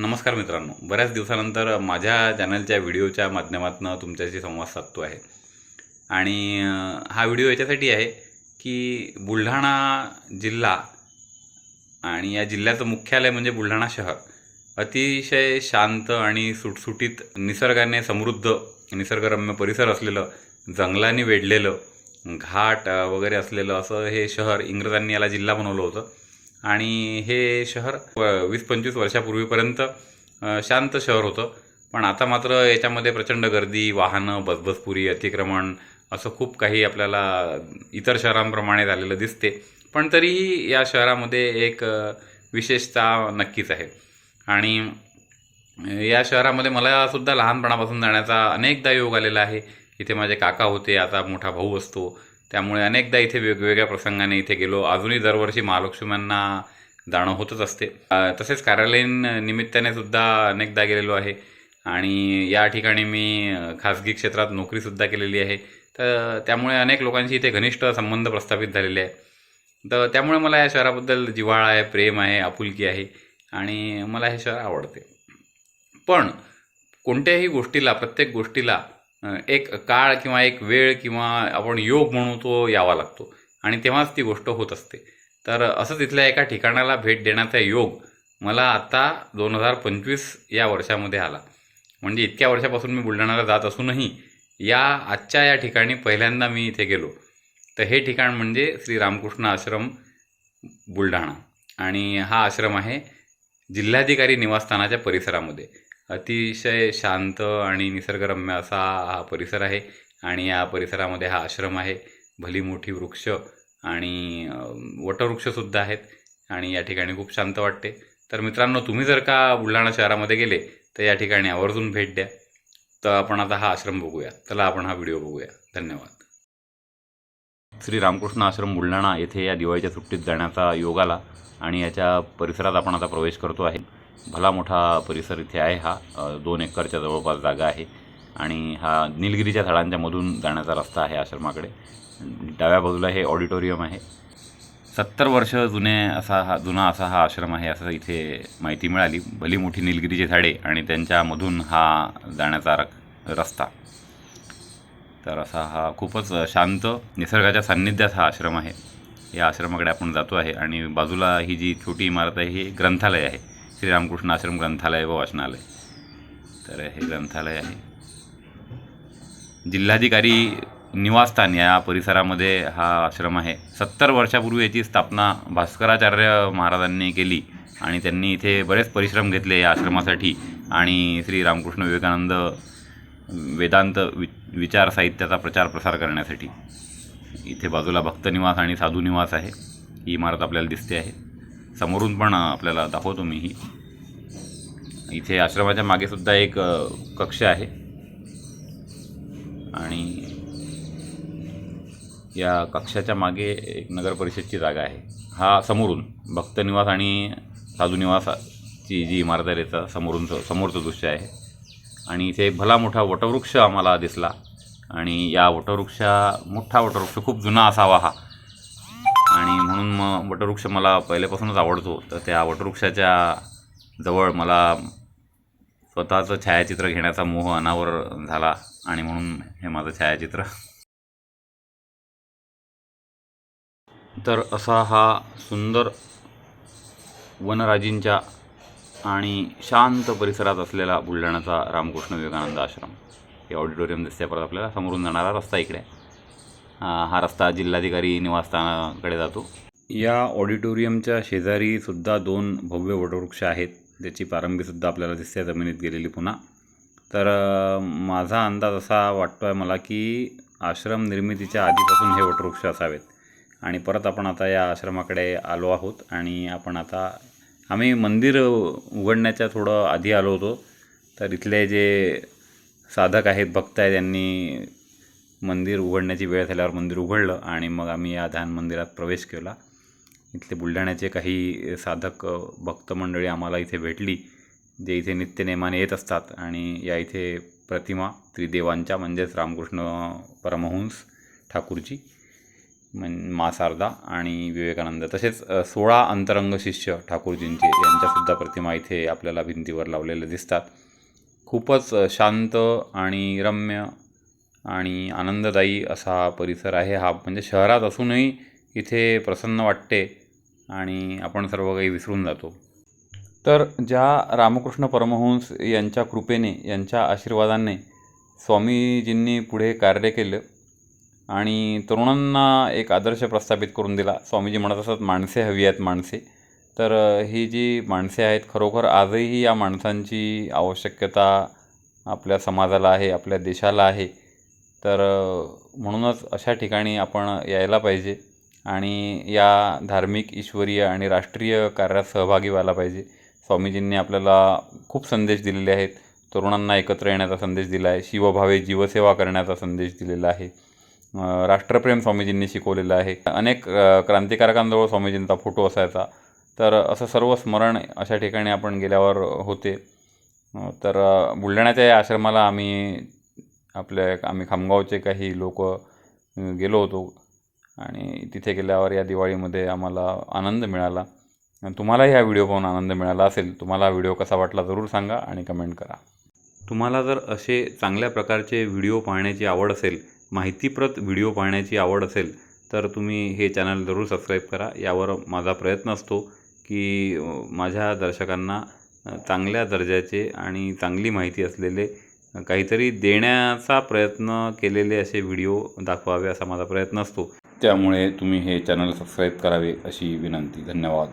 नमस्कार मित्रांनो. बऱ्याच दिवसानंतर माझ्या चॅनलच्या व्हिडिओच्या माध्यमातून तुमच्याशी संवाद साधतो आहे. आणि हा व्हिडिओ याच्यासाठी आहे की बुलढाणा जिल्हा आणि या जिल्ह्याचं मुख्यालय म्हणजे बुलढाणा शहर अतिशय शांत आणि सुटसुटीत निसर्गाने समृद्ध निसर्गरम्य परिसर असलेलं जंगलांनी वेढलेलं घाट वगैरे असलेलं असं हे शहर इंग्रजांनी याला जिल्हा बनवलं होतं. आणि हे शहर व- वीस पंचवीस वर्षापूर्वीपर्यंत शांत शहर होतं. पण आता मात्र याच्यामध्ये प्रचंड गर्दी वाहनं बसबसपुरी अतिक्रमण असं खूप काही आपल्याला इतर शहरांप्रमाणे झालेलं दिसते. पण तरीही या शहरामध्ये एक विशेषता नक्कीच आहे. आणि या शहरामध्ये मला सुद्धा लहानपणापासून जाण्याचा अनेकदा योग आलेला आहे. इथे माझे काका होते आता मोठा भाऊ असतो. त्यामुळे अनेकदा इथे वेगवेगळ्या प्रसंगाने इथे गेलो. अजूनही दरवर्षी महालक्ष्म्यांना जाणं होतच असते. तसेच कार्यालयीन निमित्ताने सुद्धा अनेकदा गेलेलो आहे. आणि या ठिकाणी मी खाजगी क्षेत्रात नोकरीसुद्धा केलेली आहे. तर त्यामुळे अनेक लोकांशी इथे घनिष्ठ संबंध प्रस्थापित झालेले आहे तर त्यामुळे मला या शहराबद्दल जिव्हाळा आहे प्रेम आहे आपुलकी आहे आणि मला हे शहर आवडते. पण कोणत्याही गोष्टीला प्रत्येक गोष्टीला एक काळ किंवा एक वेळ किंवा आपण योग म्हणू तो यावा लागतो. आणि तेव्हाच ती गोष्ट होत असते. तर असंच इथल्या एका ठिकाणाला भेट देण्याचा योग मला आता दोन हजार पंचवीस या वर्षामध्ये आला. म्हणजे इतक्या वर्षापासून मी बुलढाण्याला जात असूनही या आजच्या या ठिकाणी पहिल्यांदा मी इथे गेलो. तर हे ठिकाण म्हणजे श्री रामकृष्ण आश्रम बुलढाणा. आणि हा आश्रम आहे जिल्हाधिकारी निवासस्थानाच्या परिसरामध्ये. अतिशय शांत आणि निसर्गरम्य असा हा परिसर आहे आणि या परिसरामध्ये हा आश्रम आहे. भली मोठी वृक्ष आणि वटवृक्षसुद्धा आहेत आणि या ठिकाणी खूप शांत वाटते. तर मित्रांनो तुम्ही जर का बुलढाणा शहरामध्ये गेले तर या ठिकाणी आवर्जून भेट द्या. तर आपण आता हा आश्रम बघूया. चला आपण हा व्हिडिओ बघूया. धन्यवाद. श्री रामकृष्ण आश्रम बुलढाणा येथे या दिवाळीच्या सुट्टीत जाण्याचा योग आला आणि याच्या परिसरात आपण आता प्रवेश करतो आहे. भला मोठा परिसर इथे आहे हा. दोन एकरच्या जवळपास जागा आहे. आणि हा निलगिरीच्या झाडांच्या मधून जाण्याचा रस्ता आहे आश्रमाकडे. डाव्या बाजूला हे ऑडिटोरियम आहे. सत्तर वर्ष जुने असा हा जुना असा हा आश्रम आहे असं इथे माहिती मिळाली. भली मोठी निलगिरीची झाडे आणि त्यांच्यामधून हा जाण्याचा र रस्ता. तर असा हा खूपच शांत निसर्गाच्या सान्निध्यात हा आश्रम आहे. या आश्रमाकडे आपण जातो आहे आणि बाजूला ही जी छोटी इमारत आहे ही ग्रंथालय आहे. श्रीरामकृष्ण आश्रम ग्रंथालय व वाचनालय. तर हे ग्रंथालय आहे. जिल्हाधिकारी निवासस्थान या परिसरामध्ये हा आश्रम आहे. सत्तर वर्षापूर्वी याची स्थापना भास्कराचार्य महाराजांनी केली आणि त्यांनी इथे बरेच परिश्रम घेतले या आश्रमासाठी आणि श्री रामकृष्ण विवेकानंद वेदांत वि विचार साहित्याचा प्रचार प्रसार करण्यासाठी. इथे बाजूला भक्तनिवास आणि साधू निवास आहे. ही इमारत आपल्याला दिसते आहे. समोरून पण आपल्याला दाखवतो मी ही इथे आश्रमाच्या मागे सुद्धा एक कक्ष आहे. आणि या कक्षाच्या मागे एक नगर परिषदची जागा आहे. हा समोरून भक्तनिवास आणि साधूनिवासाची जी इमारत आहे त्याचा समोरून समोरचं दृश्य आहे. आणि इथे एक भला मोठा वटवृक्ष आम्हाला दिसला. आणि या वटवृक्षा मोठा वटवृक्ष खूप जुना असावा हा. आणि म्हणून मग वटवृक्ष मला पहिल्यापासूनच आवडतो. तर त्या वटवृक्षाच्या जवळ मला स्वतःचं छायाचित्र घेण्याचा मोह अनावर झाला आणि म्हणून हे माझं छायाचित्र. तर असा हा सुंदर वनराजींच्या आणि शांत परिसरात असलेला बुलढाण्याचा रामकृष्ण विवेकानंद आश्रम. हे ऑडिटोरियम दिसते परत आपल्याला समोरून जाणारा रस्ता इकडे. आहे. हा रस्ता जिल्हाधिकारी निवासस्थानाकडे जातो. या ऑडिटोरियमच्या शेजारीसुद्धा दोन भव्य वटवृक्ष आहेत ज्याची पारंबीसुद्धा आपल्याला दिसते जमिनीत गेलेली पुन्हा. तर माझा अंदाज असा वाटतो आहे मला की आश्रम निर्मितीच्या आधीपासून हे वटवृक्ष असावेत. आणि परत आपण आता या आश्रमाकडे आलो आहोत आणि आपण आता आम्ही मंदिर उघडण्याच्या थोडं आधी आलो होतो. तर इथले जे साधक आहेत भक्त आहेत यांनी मंदिर उघडण्याची वेळ झाल्यावर मंदिर उघडलं आणि मग आम्ही या ध्यान मंदिरात प्रवेश केला. इथले बुलढाण्याचे काही साधक भक्त मंडळी आम्हाला इथे भेटली जे इथे नित्यनेमाने येत असतात आणि या इथे प्रतिमा त्रिदेवांच्या म्हणजेच रामकृष्ण परमहंस ठाकूरची म्हण मा शारदा आणि विवेकानंद. तसेच सोळा अंतरंग शिष्य ठाकूरजींचे यांच्यासुद्धा प्रतिमा इथे आपल्याला भिंतीवर लावलेल्या दिसतात. खूपच शांत आणि रम्य आणि आनंददायी असा परिसर आहे हा. म्हणजे शहरात असूनही इथे प्रसन्न वाटते आणि आपण सर्व काही विसरून जातो. तर ज्या रामकृष्ण परमहंस यांच्या कृपेने यांच्या आशीर्वादाने स्वामीजींनी पुढे कार्य केलं आणि तरुणांना एक आदर्श प्रस्थापित करून दिला. स्वामीजी म्हणत असतात माणसे हवी आहेत माणसे. तर ही जी माणसे आहेत खरोखर आजही या माणसांची आवश्यकता आपल्या समाजाला आहे आपल्या देशाला आहे. तर म्हणूनच अशा ठिकाणी आपण यायला पाहिजे आणि या धार्मिक ईश्वरीय आणि राष्ट्रीय कार्यात सहभागी व्हायला पाहिजे. स्वामीजींनी आपल्याला खूप संदेश दिलेले आहेत. तरुणांना एकत्र येण्याचा संदेश दिला आहे. शिवभावे जीवसेवा करण्याचा संदेश दिलेला आहे. राष्ट्रप्रेम स्वामीजींनी शिकवलेलं आहे. अनेक क्रांतिकारकांजवळ स्वामीजींचा फोटो असायचा. तर असं सर्व स्मरण अशा ठिकाणी आपण गेल्यावर होते. तर बुलढाण्याच्या या आश्रमाला आम्ही आपल्या आम्ही खामगावचे काही लोक गेलो होतो. आणि तिथे गेल्यावर या दिवाळीमध्ये आम्हाला आनंद मिळाला. तुम्हालाही हा व्हिडिओ पाहून आनंद मिळाला असेल तुम्हाला हा व्हिडिओ कसा वाटला जरूर सांगा आणि कमेंट करा. तुम्हाला जर असे चांगल्या प्रकारचे व्हिडिओ पाहण्याची आवड असेल माहितीप्रत व्हिडिओ पाहण्याची आवड असेल तर तुम्ही हे चॅनल जरूर सबस्क्राईब करा. यावर माझा प्रयत्न असतो की माझ्या दर्शकांना चांगल्या दर्जाचे आणि चांगली माहिती असलेले काहीतरी देण्याचा प्रयत्न केलेले असे व्हिडिओ दाखवावे असा माझा प्रयत्न असतो. त्यामुळे तुम्ही हे चॅनल सबस्क्राईब करावे अशी विनंती. धन्यवाद.